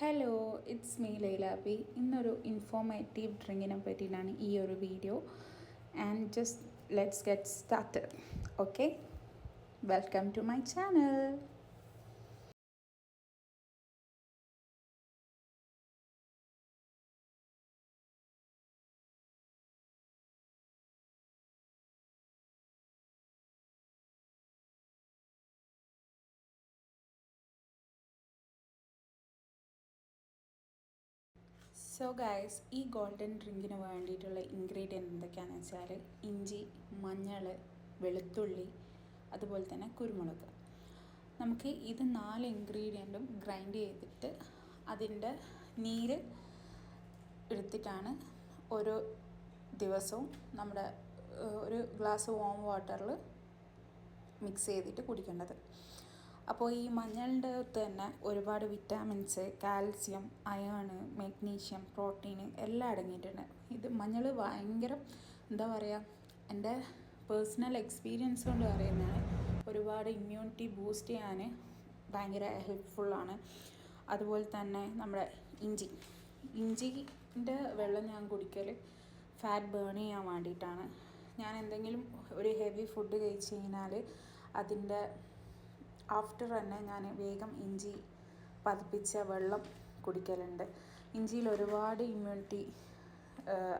Hello it's me Lailabi ഇന്നൊരു informative ഡ്രിങ്കിനെ പറ്റിയിട്ടാണ് ഈ ഒരു video and just let's get started okay welcome to my channel so guys ഈ golden ഡ്രിങ്കിന് വേണ്ടിയിട്ടുള്ള ഇൻഗ്രീഡിയന്റ് എന്തൊക്കെയാണെന്ന് വെച്ചാൽ ഇഞ്ചി മഞ്ഞൾ വെളുത്തുള്ളി അതുപോലെ തന്നെ കുരുമുളക്. നമുക്ക് ഇത് നാല് ഇൻഗ്രീഡിയന്റും ഗ്രൈൻഡ് ചെയ്തിട്ട് അതിന്റെ നീര് എടുത്തിട്ടാണ് ഓരോ ദിവസവും നമ്മുടെ ഒരു ഗ്ലാസ് വാം വാട്ടറിൽ മിക്സ് ചെയ്തിട്ട് കുടിക്കേണ്ടത്. അപ്പോൾ ഈ മഞ്ഞളിന്റെ അകത്ത് തന്നെ ഒരുപാട് vitamins calcium iron magnesium protein എല്ലാം അടങ്ങിയിട്ടുണ്ട്. ഇത് മഞ്ഞൾ ഭയങ്കര എന്താ പറയുക എന്റെ പേഴ്സണൽ എക്സ്പീരിയൻസ് കൊണ്ട് പറയുന്നതാണ് ഒരുപാട് ഇമ്മ്യൂണിറ്റി ബൂസ്റ്റ് ചെയ്യാൻ ഭയങ്കര ഹെൽപ്ഫുള്ളാണ് അതുപോലെ തന്നെ നമ്മുടെ ഇഞ്ചി. ഇഞ്ചിന്റെ വെള്ളം ഞാൻ കുടിക്കൽ ഫാറ്റ് ബേൺ ചെയ്യാൻ വേണ്ടിയിട്ടാണ്. ഞാൻ എന്തെങ്കിലും ഒരു ഹെവി ഫുഡ് കഴിച്ച് കഴിഞ്ഞാൽ അതിന്റെ ആഫ്റ്റർ തന്നെ ഞാൻ വേഗം ഇഞ്ചി പതിപ്പിച്ച വെള്ളം കുടിക്കലുണ്ട്. ഇഞ്ചിയിൽ ഒരുപാട് ഇമ്മ്യൂണിറ്റി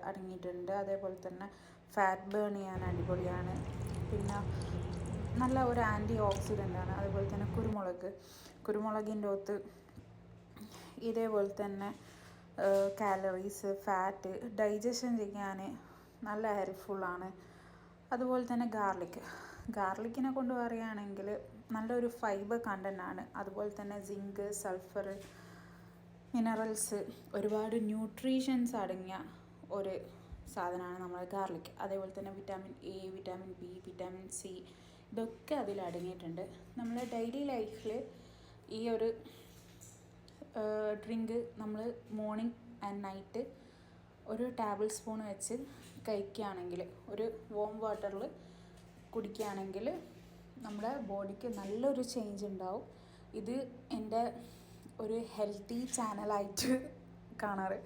അടങ്ങിയിട്ടുണ്ട്. അതേപോലെ തന്നെ ഫാറ്റ് ബേൺ ചെയ്യാൻ അടിപൊളിയാണ്. പിന്നെ നല്ല ഒരു ആന്റി ഓക്സിഡന്റ് ആണ്. അതുപോലെ തന്നെ കുരുമുളക്. കുരുമുളകിന്റെ ഒത്ത് ഇതേപോലെ തന്നെ കാലറീസ് ഫാറ്റ് ഡൈജഷൻ ചെയ്യാൻ നല്ല ഹെൽപ്ഫുള്ളാണ് അതുപോലെ തന്നെ ഗാർലിക്. ഗാർലിക്കിനെ കൊണ്ട് പറയുകയാണെങ്കിൽ നല്ലൊരു ഫൈബർ കണ്ടന്റ് ആണ്. അതുപോലെ തന്നെ സിങ്ക് സൾഫർ മിനറൽസ് ഒരുപാട് ന്യൂട്രീഷൻസ് അടങ്ങിയ ഒരു സാധനമാണ് നമ്മൾ ഗാർലിക്. അതേപോലെ തന്നെ vitamin A vitamin B vitamin C ഇതൊക്കെ അതിൽ അടങ്ങിയിട്ടുണ്ട്. നമ്മൾ ഡെയിലി ലൈഫിൽ ഈ ഒരു ഡ്രിങ്ക് നമ്മൾ മോർണിംഗ് ആൻഡ് നൈറ്റ് ഒരു ടേബിൾ സ്പൂൺ വെച്ച് കഴിക്കുകയാണെങ്കിൽ ഒരു വോം വാട്ടറിൽ കുടിക്കുകയാണെങ്കിൽ നമ്മുടെ ബോഡിക്ക് നല്ലൊരു ചേഞ്ച് ഉണ്ടാവും. ഇത് എന്റെ ഒരു ഹെൽത്തി ചാനലായിട്ട് കാണാറ്.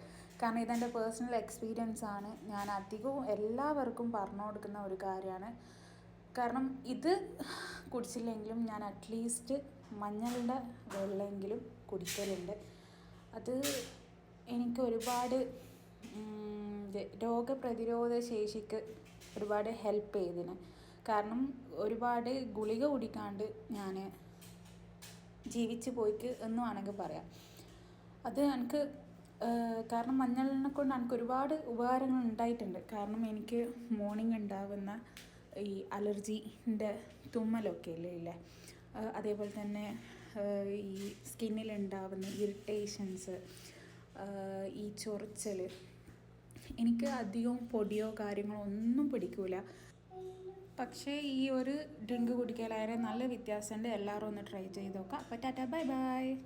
കാരണം ഇതെന്റെ പേഴ്സണൽ എക്സ്പീരിയൻസ് ആണ്. ഞാൻ അധികവും എല്ലാവർക്കും പറഞ്ഞു കൊടുക്കുന്ന ഒരു കാര്യമാണ്. കാരണം ഇത് കുടിച്ചില്ലെങ്കിലും ഞാൻ അറ്റ്ലീസ്റ്റ് മഞ്ഞളുടെ വെള്ളമെങ്കിലും കുടിക്കലുണ്ട്. അത് എനിക്ക് ഒരുപാട് രോഗപ്രതിരോധ ശേഷിക്ക് ഒരുപാട് ഹെൽപ്പ് ചെയ്തിന്. കാരണം ഒരുപാട് ഗുളിക കുടിക്കാണ്ട് ഞാൻ ജീവിച്ചു പോയിക്ക് എന്ന് വേണമെങ്കിൽ പറയാം. അത് എനിക്ക് കാരണം മഞ്ഞളിനെ കൊണ്ട് എനിക്ക് ഒരുപാട് ഉപകാരങ്ങൾ ഉണ്ടായിട്ടുണ്ട്. കാരണം എനിക്ക് മോർണിംഗ് ഉണ്ടാകുന്ന ഈ അലർജിന്റെ തുമ്മലൊക്കെ ഇല്ലേ ഇല്ലേ? അതേപോലെ തന്നെ ഈ സ്കിന്നിലുണ്ടാവുന്ന ഇറിറ്റേഷൻസ് ഈ ചൊറിച്ചൽ എനിക്ക് അധികം പൊടിയോ കാര്യങ്ങളോ ഒന്നും പിടിക്കൂല. പക്ഷേ ഈ ഒരു ഡ്രിങ്ക് കുടിക്കലായാലും നല്ല വ്യത്യാസമുണ്ട്. എല്ലാവരും ഒന്ന് ട്രൈ ചെയ്ത് നോക്കാം. അപ്പോൾ ടാറ്റ ബൈ ബൈ.